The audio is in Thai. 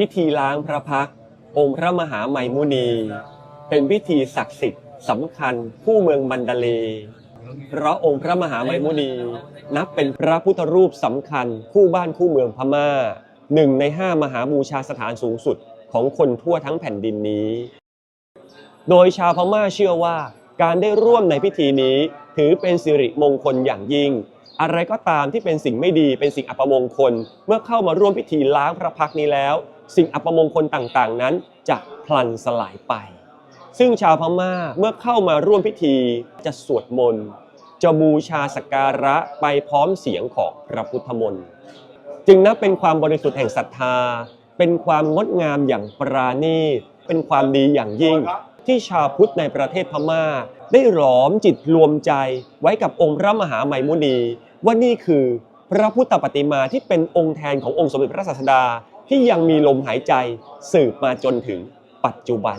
พิธีล้างพระพักองค์พระมหาไมมุนี เป็นพิธีศักดิ์สิทธิ์สำคัญคู่เมืองมันดาเลเพราะองค์พระมหาไมมุนี นับเป็นพระพุทธรูปสำคัญคู่บ้านคู่เมืองพม่าหนึ่งในห้ามหาบูชาสถานสูงสุดของคนทั่วทั้งแผ่นดินนี้ โดยชาวพม่าเชื่อว่าการได้ร่วมในพิธีนี้ ถือเป็นสิริมงคลอย่างยิ่ง อะไรก็ตามที่เป็นสิ่งไม่ดีเป็นสิ่งอัปมงคล เมื่อเข้ามาร่วมพิธีล้างพระพักนี้แล้ว สิ่งอัปมงคลต่างๆ นั้นจะพลันสลายไป ซึ่งชาวพม่าเมื่อเข้ามาร่วมพิธีจะสวดมนต์จะบูชาสักการะไปพร้อมเสียงของพระพุทธมนต์จึงนับเป็นความบริสุทธิ์แห่งศรัทธา เป็นความงดงามอย่างปราณีตเป็นความดีอย่างยิ่ง ที่ชาวพุทธในประเทศพม่า ได้หลอมจิตรวมใจไว้กับองค์พระมหาไมมุนี ว่านี่คือพระพุทธปฏิมาที่เป็นองค์แทนขององค์สมเด็จพระศาสดา ที่ยังมีลมหายใจสืบมาจนถึงปัจจุบัน